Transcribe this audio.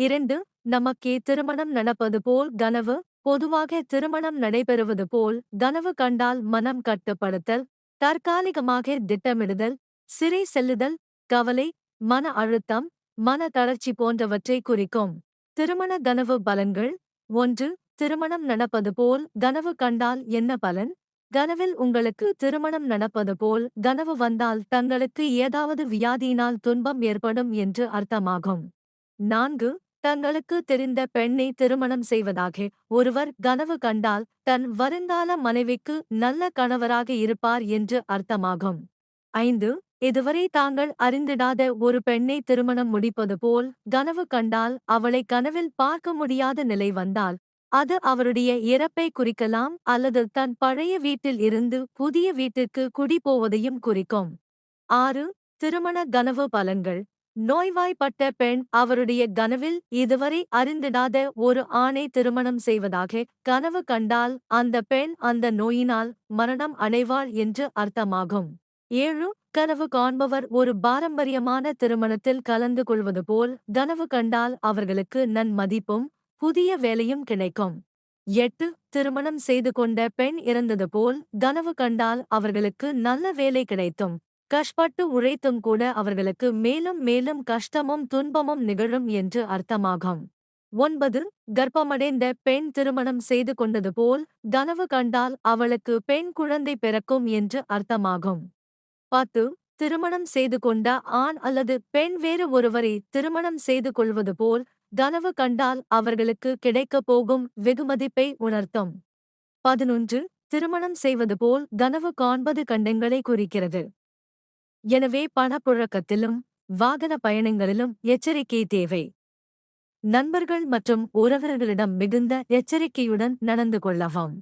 இரண்டு நமக்கே திருமணம் நடப்பது போல் கனவு பொதுவாக திருமணம் நடைபெறுவது போல் கனவு கண்டால் மனம் கட்டுப்படுத்தல் தற்காலிகமாக திட்டமிடுதல் சிறை செல்லுதல் கவலை மன அழுத்தம் மன தளர்ச்சி போன்றவற்றை குறிக்கும். திருமண கனவு பலன்கள் ஒன்று திருமணம் நடப்பது போல் கனவு கண்டால் என்ன பலன்? கனவில் உங்களுக்கு திருமணம் நடப்பது போல் கனவு வந்தால் தங்களுக்கு ஏதாவது வியாதியினால் துன்பம் ஏற்படும் என்று அர்த்தமாகும். நான்கு தங்களுக்கு தெரிந்த பெண்ணை திருமணம் செய்வதாக ஒருவர் கனவு கண்டால் தன் வருங்கால மனைவிக்கு நல்ல கணவராக இருப்பார் என்று அர்த்தமாகும். ஐந்து இதுவரை தாங்கள் அறிந்திடாத ஒரு பெண்ணை திருமணம் முடிப்பது போல் கனவு கண்டால் அவளை கனவில் பார்க்க முடியாத நிலை வந்தால் அது அவருடைய இறப்பை குறிக்கலாம் அல்லது தன் பழைய வீட்டில் இருந்து புதிய வீட்டிற்கு குடி போவதையும் குறிக்கும். ஆறு திருமண கனவு பலன்கள். நோய்வாய்ப்பட்ட பெண் அவருடைய கனவில் இதுவரை அறிந்திடாத ஒரு ஆணை திருமணம் செய்வதாக கனவு கண்டால் அந்த பெண் அந்த நோயினால் மரணம் அடைவாள் என்று அர்த்தமாகும். ஏழு கனவு காண்பவர் ஒரு பாரம்பரியமான திருமணத்தில் கலந்து கொள்வது போல் கனவு கண்டால் அவர்களுக்கு நன்மதிப்பும் புதிய வேலையும் கிடைக்கும். எட்டு திருமணம் செய்து கொண்ட பெண் இறந்தது போல் கனவு கண்டால் அவர்களுக்கு நல்ல வேலை கிடைத்தும் கஷ்பட்டு உழைத்தும் கூட அவர்களுக்கு மேலும் மேலும் கஷ்டமும் துன்பமும் நிகழும் என்று அர்த்தமாகும். ஒன்பது கர்ப்பமடைந்த பெண் திருமணம் செய்து கொண்டது போல் கனவு கண்டால் அவளுக்கு பெண் குழந்தை பிறக்கும் என்று அர்த்தமாகும். பத்து திருமணம் செய்து கொண்ட ஆண் அல்லது பெண் வேறு ஒருவரை திருமணம் செய்து கொள்வது போல் கனவு கண்டால் அவர்களுக்கு கிடைக்கப் போகும் வெகுமதிப்பை உணர்த்தும். பதினொன்று திருமணம் செய்வது போல் கனவு காண்பது கண்டங்களை குறிக்கிறது. எனவே பணப்புழக்கத்திலும் வாகன பயணங்களிலும் எச்சரிக்கை தேவை. நண்பர்கள் மற்றும் உறவினர்களிடம் மிகுந்த எச்சரிக்கையுடன் நடந்து கொள்ளவும்.